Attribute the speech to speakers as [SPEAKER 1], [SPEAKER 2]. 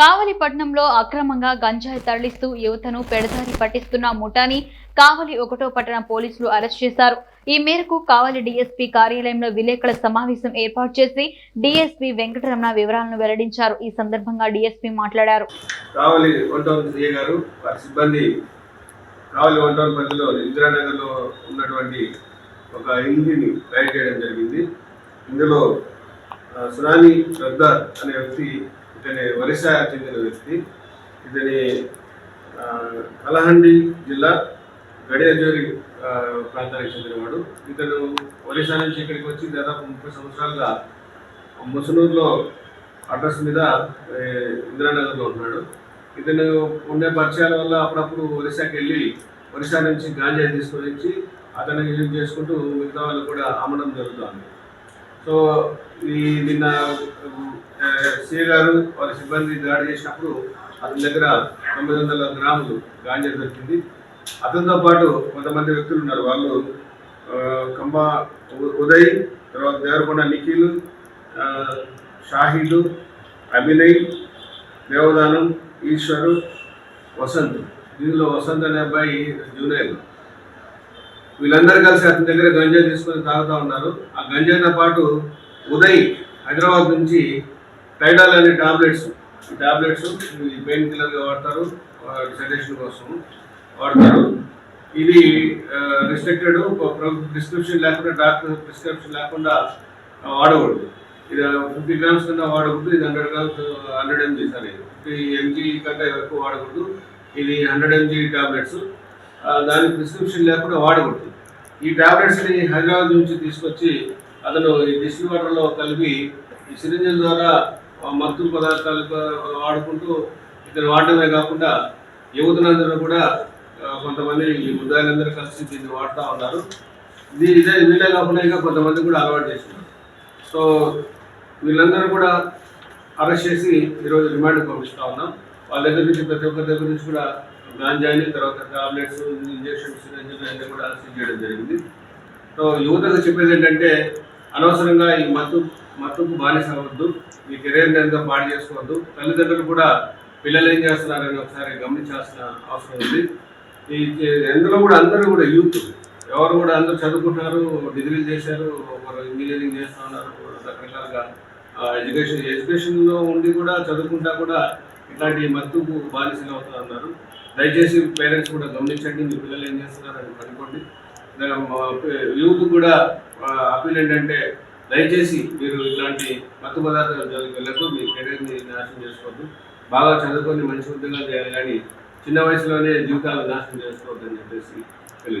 [SPEAKER 1] కావలిపట్నంలో అక్రమంగా గంజాయి తరలిస్తూ యువతను పెడదారి పట్టిస్తున్న ముఠాని కావలి ఒకటో పట్టణ పోలీసులు అరెస్ట్ చేశారు. ఈ మేరకు కావలి డీఎస్పీ కార్యాలయంలో విలేకరుల సమావేశం ఏర్పాటు చేసి డీఎస్పీ వెంకటరమణ వివరాలను వెల్లడించారు. ఈ సందర్భంగా డీఎస్పీ మాట్లాడారు.
[SPEAKER 2] కావలి గారు వారి సిబ్బంది కావలి వన్ టౌన్ పరిధిలో ఇందిరానగర్లో ఉన్నటువంటి ఒక రైడ్ చేయడం జరిగింది. ఇందులో సునాని సర్దార్ అనే వ్యక్తి ఇతని ఒరిస్సా చెందిన వ్యక్తి. ఇతని కలహండి జిల్లా గడియజోరి ప్రాంతానికి చెందినవాడు. ఇతను ఒరిస్సా నుంచి ఇక్కడికి వచ్చి దాదాపు ముప్పై సంవత్సరాలుగా ముసనూరులో అడ్రస్ మీద ఇందిరానగర్లో ఉన్నాడు. ఇతను ఉండే పరిచయాల వల్ల అప్పుడప్పుడు ఒరిస్సాకి వెళ్ళి ఒరిస్సా నుంచి గాంజా తీసుకొని వచ్చి అతను యూజ్ చేసుకుంటూ మిగతా వాళ్ళు కూడా అమ్మడం జరుగుతుంది. సో ఈ నిన్న సి గారు వాళ్ళ సిబ్బంది దాడి చేసినప్పుడు అతని దగ్గర తొమ్మిది వందల గ్రాములు గాంజా దొరికింది. అతనితో పాటు కొంతమంది వ్యక్తులు ఉన్నారు. వాళ్ళు కంబ ఉదయ్ తర్వాత దేవరకొండ నిఖిల్ షాహీలు అభినయ్ దేవదానం ఈశ్వరు వసంత్. దీనిలో వసంత్ అనే అబ్బాయి జూనియర్. వీళ్ళందరూ కలిసి అతని దగ్గర గంజాయి తీసుకొని తాగుతూ ఉన్నారు. ఆ గంజాయితో పాటు ఉదయ్ హైదరాబాద్ నుంచి టైడాల్ అనే టాబ్లెట్స్ ఈ టాబ్లెట్స్ పెయిన్ కిల్లర్గా వాడతారు. సెడేషన్ కోసం వాడతారు. ఇది రిస్ట్రిక్టెడ్ ప్రిస్క్రిప్షన్ లేకుండా డాక్టర్ ప్రిస్క్రిప్షన్ లేకుండా వాడకూడదు. ఇది ఫిఫ్టీ గ్రామ్స్ కన్నా వాడకూడదు. ఇది hundred grams hundred mg sorry fifty mg కంటే ఎక్కువ వాడకూడదు. ఇది హండ్రెడ్ ఎంజీ టాబ్లెట్స్. దాని ప్రిస్క్రిప్షన్ లేకుండా వాడకూడదు ఈ టాబ్లెట్స్ని హైదరాబాద్ నుంచి తీసుకొచ్చి అతను ఈ డిస్టిల్ వాటర్లో కలిపి ఈ సిరింజల ద్వారా మత్తు పదార్థాలు వాడుకుంటూ ఇతను వాడటమే కాకుండా యువతులందరూ కూడా కొంతమంది ఈ ముద్దాయిలందరూ కలిసి దీన్ని వాడుతూ ఉన్నారు. ఇది ఇదే వీళ్ళే కాకుండా ఇంకా కొంతమంది కూడా అలవాటు చేస్తున్నారు. సో వీళ్ళందరూ కూడా అరెస్ట్ చేసి ఈరోజు రిమాండ్ పంపిస్తూ ఉన్నాం. వాళ్ళ దగ్గర నుంచి ప్రతి ఒక్కరి దగ్గర నుంచి కూడా గాంజాని తర్వాత టాబ్లెట్స్ ఇంజెక్షన్స్ అన్నీ కూడా సీజ్ చేయడం జరిగింది. సో యువతకు చెప్పేది ఏంటంటే అనవసరంగా ఈ మత్తు మత్తుకు బానిస అవ్వద్దు మీ కెరీర్ని ఎంతో పాడు చేసుకోవద్దు. తల్లిదండ్రులు కూడా పిల్లలు ఏం చేస్తున్నారని ఒకసారి గమనించాల్సిన అవసరం ఉంది. ఈ ఎందులో కూడా అందరూ కూడా యూత్ ఎవరు కూడా అందరూ చదువుకుంటున్నారు డిగ్రీలు చేశారు ఒకరు ఇంజనీరింగ్ చేస్తూ ఉన్నారు రకరకాలుగా ఎడ్యుకేషన్ ఎడ్యుకేషన్లో ఉండి కూడా చదువుకుంటా కూడా ఇట్లాంటి మత్తుకు బానిసలు అవుతా ఉన్నారు. దయచేసి పేరెంట్స్ కూడా గమనించండి. మీ పిల్లలు ఏం చేస్తున్నారని కనుక్కోండి యూత్ కూడా అపీల్ ఏంటంటే దయచేసి మీరు ఇలాంటి మత్తు పదార్థాలు జోలికి వెళ్ళకు మీ కెరీర్ని నాశనం చేసుకోవద్దు. బాగా చదువుకొని మంచి ఉద్యోగాలు చేయాలి కానీ చిన్న వయసులోనే జీవితాలు నాశనం చేసుకోవద్దని చెప్పేసి